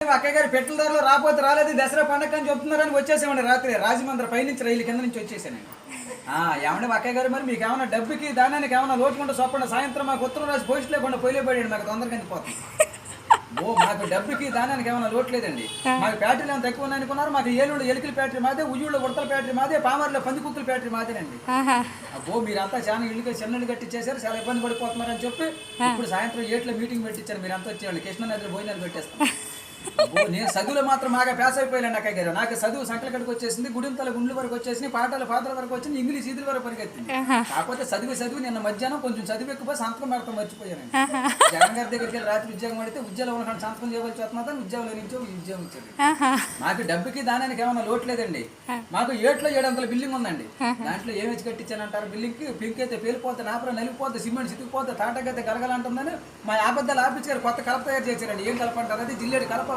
అక్కయ్య గారు పెట్రోల్ ధరలు రాకపోతే రాలేదు దసరా పండగ అని చెప్తున్నారని వచ్చేసామండి రాత్రి. రాజమండ్రి పైనుంచి రైలు కింద నుంచి వచ్చేసానండి. ఆ, ఏమండి మా అక్కయ్య గారు మరి మీకు ఏమైనా డబ్బుకి దానానికి ఏమైనా లోటుకుంటే చొప్పండి సాయంత్రం మాకు ఉత్తరం రాసి పోస్ట్ లేకుండా పోయిలే పడాడు మాకు తొందరగా అందిపోతుంది ఓ మాకు డబ్బుకి దానానికి ఏమైనా లోటు లేదండి. మాకు బ్యాటరీలు ఏమైనా తక్కువ అనుకున్నారు? మాకు ఏలూరు ఎలికల బ్యాటరీ మాదే ఉయ్యూళ్ళ ఉడతల బ్యాటరీ మాదే పామర్లో పంది కుక్కల బ్యాటరీ మాదేనండి. అబ్బో మీరంతా చాలా ఇల్లు చిన్న ఇల్లు కట్టించేశారు చాలా ఇబ్బంది పడిపోతున్నారని చెప్పి ఇప్పుడు సాయంత్రం ఏట్లో మీటింగ్ పెట్టించారు. మీరు అంతా వచ్చేవాళ్ళు కృష్ణ నదిలో భోజనాలు పెట్టేస్తాం. నేను చదువులో మాత్రం బాగా పేస అయిపోయాను అక్కయ్య గారు. నాకు చదువు సంకల కడికి వచ్చేసింది గుడింతల గుండ్ల వరకు వచ్చేసింది పాటల పాటల వరకు వచ్చింది ఇంగ్లీష్ ఇదిల వరకు పరిగెత్తింది. కాకపోతే చదివి చదివి నిన్న మధ్యాహ్నం కొంచెం చదివి ఎక్కువ సంతకం పెడతాం మర్చిపోయాను జగన్ గారి దగ్గరికి వెళ్ళి రాత్రి ఉద్యోగం పడితే ఉద్యోగం ఉన్న సంతకం చేయవలసి వస్తున్నా ఉద్యోగంలో నుంచి ఉద్యోగం ఇచ్చారు. మాకు డబ్బుకి దానానికి ఏమైనా లోటు లేదండి. మాకు ఏట్లో ఏడు వందల బిల్డింగ్ ఉందండి. దాంట్లో ఏమి వచ్చి కట్టించానంటారు బిల్డింగ్కి పింక్ అయితే పేలిపోతే నాపర నలిగిపోతే సిమెంట్ సితికిపోతే తాటకైతే గలగలంటుందని మా ఆబద్దాలు ఆపించారు కొత్త కలప తయారు చేశారండి. ఏం కలప అంటారు? అది జిల్లేడు కలప